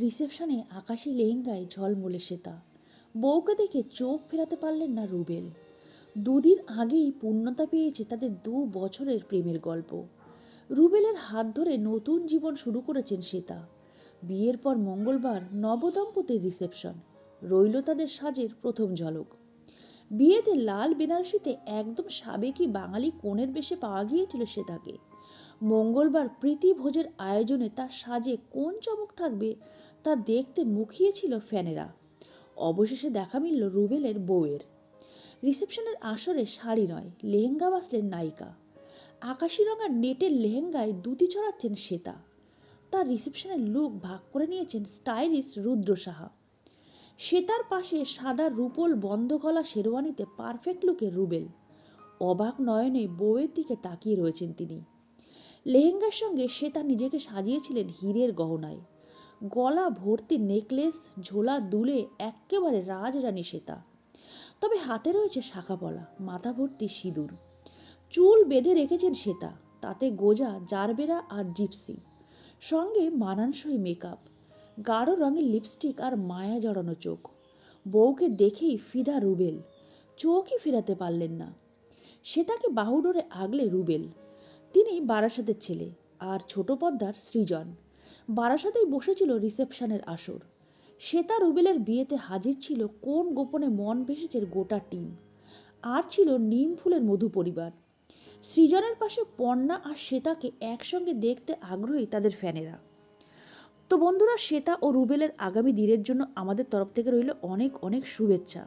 রিসেপশনে আকাশি লেহেঙ্গায় ঝলমলে শ্বেতা বউকে দেখে চোখ ফেরাতে পারলেন না রুবেল। দুদিন আগেই পূর্ণতা পেয়েছে তাদের দু বছরের প্রেমের গল্প। রুবেলের হাত ধরে নতুন জীবন শুরু করেছেন শ্বেতা। বিয়ের পর মঙ্গলবার নবদম্পতির রিসেপশন। রইল তাদের সাজের প্রথম ঝলক। বিয়েতে লাল বেনারসিতে একদম সাবেকি বাঙালি কোণের বেশে পাওয়া গিয়েছিল শ্বেতাকে। মঙ্গলবার প্রীতি ভোজের আয়োজনে তার সাজে কোন চমক থাকবে তা দেখতে মুখিয়েছিল ফ্যানেরা। অবশেষে দেখা মিলল রুবেলের বউয়ের। রিসেপশনের আসরে শাড়ি নয়, লেহেঙ্গা বাসলেন নায়িকা। আকাশি রঙার নেটের লেহেঙ্গায় দুতি ছড়াচ্ছেন শ্বেতা। তার রিসেপশনের লুক ভাগ করে নিয়েছেন স্টাইলিশ রুদ্র সাহা। শ্বেতার পাশে সাদা রুপোল বন্ধ গলা শেরওয়ানিতে পারফেক্ট লুকে রুবেল। অবাক নয়নে বউয়ের দিকে তাকিয়ে রয়েছেন তিনি। লেহেঙ্গার সঙ্গে শ্বেতা নিজেকে সাজিয়েছিলেন হীরের গহনায়। গলা ভর্তি নেকলেস, ঝোলা দুলে, এক্কেবারে রাজরানী শ্বেতা তবে হাতে রয়েছে শাখা পলা, মাথা ভর্তি সিঁদুর। চুল বেঁধে রেখেছেন শ্বেতা তাতে গোজা, জারবেরা আর জিপসি। সঙ্গে মানানসই মেকআপ, গাঢ় রঙের লিপস্টিক আর মায়া জড়ানো চোখ। বউকে দেখেই ফিদা রুবেল, চোখই ফেরাতে পারলেন না। শ্বেতাকে বাহুডোরে আগলে রুবেল তিনি বারাসাতের ছেলে আর ছোট পদ্মার সৃজন। বারাসাতেই বসেছিল রিসেপশনের আসর। শ্বেতা রুবেলের বিয়েতে হাজির ছিল কোন গোপনে মন ভেসেছে গোটা টিম। আর ছিল নিম ফুলের মধু পরিবার। সৃজনের পাশে পর্ণা আর শ্বেতাকে একসঙ্গে দেখতে আগ্রহী তাদের ফ্যানেরা। তো বন্ধুরা, শ্বেতা ও রুবেলের আগামী দিনের জন্য আমাদের তরফ থেকে রইল অনেক অনেক শুভেচ্ছা।